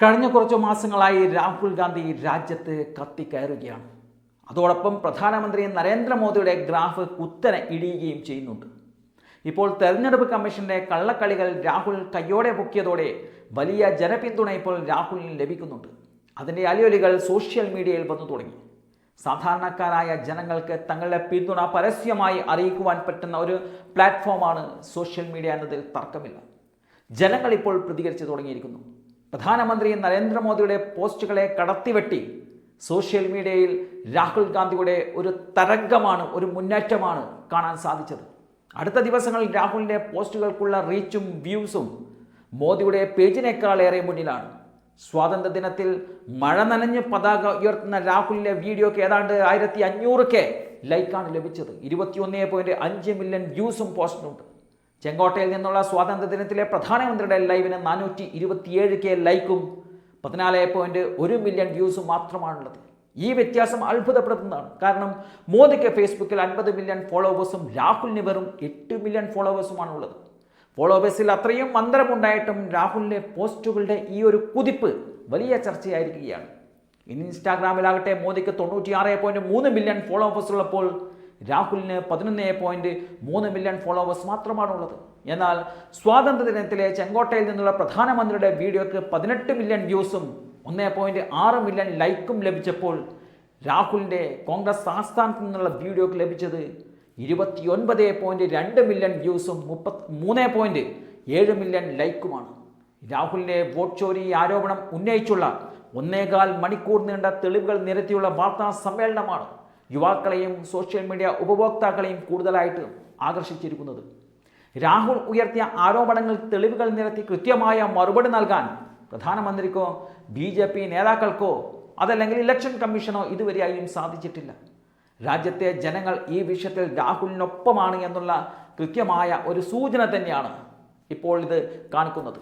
കഴിഞ്ഞ കുറച്ച് മാസങ്ങളായി രാഹുൽ ഗാന്ധി രാജ്യത്ത് കത്തിക്കയറുകയാണ്. അതോടൊപ്പം പ്രധാനമന്ത്രി നരേന്ദ്രമോദിയുടെ ഗ്രാഫ് കുത്തനെ ഇടിയുകയും ചെയ്യുന്നുണ്ട്. ഇപ്പോൾ തെരഞ്ഞെടുപ്പ് കമ്മീഷന്റെ കള്ളക്കളികൾ രാഹുൽ കയ്യോടെ പൊക്കിയതോടെ വലിയ ജനപിന്തുണ ഇപ്പോൾ രാഹുലിന് ലഭിക്കുന്നുണ്ട്. അതിന്റെ അലിയൊലികൾ സോഷ്യൽ മീഡിയയിൽ വന്നു തുടങ്ങി. സാധാരണക്കാരായ ജനങ്ങൾക്ക് തങ്ങളുടെ പിന്തുണ പരസ്യമായി അറിയിക്കുവാൻ പറ്റുന്ന ഒരു പ്ലാറ്റ്ഫോമാണ് സോഷ്യൽ മീഡിയ എന്നതിൽ തർക്കമില്ല. ജനങ്ങൾ ഇപ്പോൾ പ്രതികരിച്ചു തുടങ്ങിയിരിക്കുന്നു. പ്രധാനമന്ത്രി നരേന്ദ്രമോദിയുടെ പോസ്റ്റുകളെ കടത്തിവെട്ടി സോഷ്യൽ മീഡിയയിൽ രാഹുൽ ഗാന്ധിയുടെ ഒരു തരംഗമാണ് ഒരു മുന്നേറ്റമാണ് കാണാൻ സാധിച്ചത്. അടുത്ത ദിവസങ്ങളിൽ രാഹുലിന്റെ പോസ്റ്റുകൾക്കുള്ള റീച്ചും വ്യൂസും മോദിയുടെ പേജിനേക്കാൾ ഏറെ മുന്നിലാണ്. സ്വാതന്ത്ര്യ ദിനത്തിൽ മഴ നനഞ്ഞ് പതാക ഉയർത്തുന്ന രാഹുലിന്റെ വീഡിയോക്ക് ഏതാണ്ട് ആയിരത്തി അഞ്ഞൂറ് കെ ലൈക്കാണ് ലഭിച്ചത്. ഇരുപത്തിയൊന്ന് പോയിന്റ് അഞ്ച് മില്യൺ വ്യൂസും പോസ്റ്റിനുണ്ട്. ചെങ്കോട്ടയിൽ നിന്നുള്ള സ്വാതന്ത്ര്യ ദിനത്തിലെ പ്രധാനമന്ത്രിയുടെ ലൈവിന് നാനൂറ്റി ഇരുപത്തിയേഴ് കെ ലൈക്കും പതിനാല് പോയിന്റ് ഒരു മില്യൺ വ്യൂസും മാത്രമാണുള്ളത്. ഈ വ്യത്യാസം അത്ഭുതപ്പെടുത്തുന്നതാണ്. കാരണം മോദിക്ക് ഫേസ്ബുക്കിൽ അൻപത് മില്യൺ ഫോളോവേഴ്സും രാഹുലിന് വെറും എട്ട് മില്യൺ ഫോളോവേഴ്സുമാണ് ഉള്ളത് ഫോളോവേഴ്സിൽ അത്രയും മന്ത്രമുണ്ടായിട്ടും രാഹുലിന്റെ പോസ്റ്റുകളുടെ ഈ ഒരു കുതിപ്പ് വലിയ ചർച്ചയായിരിക്കുകയാണ്. ഇനി ഇൻസ്റ്റാഗ്രാമിലാകട്ടെ മോദിക്ക് തൊണ്ണൂറ്റിയാറ് പോയിന്റ് മൂന്ന് മില്യൺ ഫോളോവേഴ്സ് ഉള്ളപ്പോൾ രാഹുലിന് പതിനൊന്ന് പോയിന്റ് മൂന്ന് മില്യൺ ഫോളോവേഴ്സ് മാത്രമാണുള്ളത്. എന്നാൽ സ്വാതന്ത്ര്യ ദിനത്തിലെ ചെങ്കോട്ടയിൽ നിന്നുള്ള പ്രധാനമന്ത്രിയുടെ വീഡിയോക്ക് പതിനെട്ട് മില്യൺ വ്യൂസും ഒന്ന് പോയിന്റ് ആറ് മില്യൺ ലൈക്കും ലഭിച്ചപ്പോൾ രാഹുലിന്റെ കോൺഗ്രസ് ആസ്ഥാനത്ത് നിന്നുള്ള വീഡിയോക്ക് ലഭിച്ചത് ഇരുപത്തിയൊൻപത് പോയിന്റ് രണ്ട് മില്യൺ വ്യൂസും മുപ്പത്തി മൂന്ന് പോയിന്റ് ഏഴ് മില്യൺ ലൈക്കുമാണ്. രാഹുലിന്റെ വോട്ട് ചോരി ആരോപണം ഉന്നയിച്ചുള്ള ഒന്നേകാൽ മണിക്കൂർ നീണ്ട തെളിവുകൾ നിരത്തിയുള്ള വാർത്താ സമ്മേളനമാണ് യുവാക്കളെയും സോഷ്യൽ മീഡിയ ഉപഭോക്താക്കളെയും കൂടുതലായിട്ട് ആകർഷിച്ചിരിക്കുന്നത്. രാഹുൽ ഉയർത്തിയ ആരോപണങ്ങൾ തെളിവുകൾ നിരത്തി കൃത്യമായ മറുപടി നൽകാൻ പ്രധാനമന്ത്രിക്കോ ബി ജെ പി നേതാക്കൾക്കോ അതല്ലെങ്കിൽ ഇലക്ഷൻ കമ്മീഷനോ ഇതുവരെയായും സാധിച്ചിട്ടില്ല. രാജ്യത്തെ ജനങ്ങൾ ഈ വിഷയത്തിൽ രാഹുലിനൊപ്പമാണ് എന്നുള്ള കൃത്യമായ ഒരു സൂചന തന്നെയാണ് ഇപ്പോൾ ഇത് കാണിക്കുന്നത്.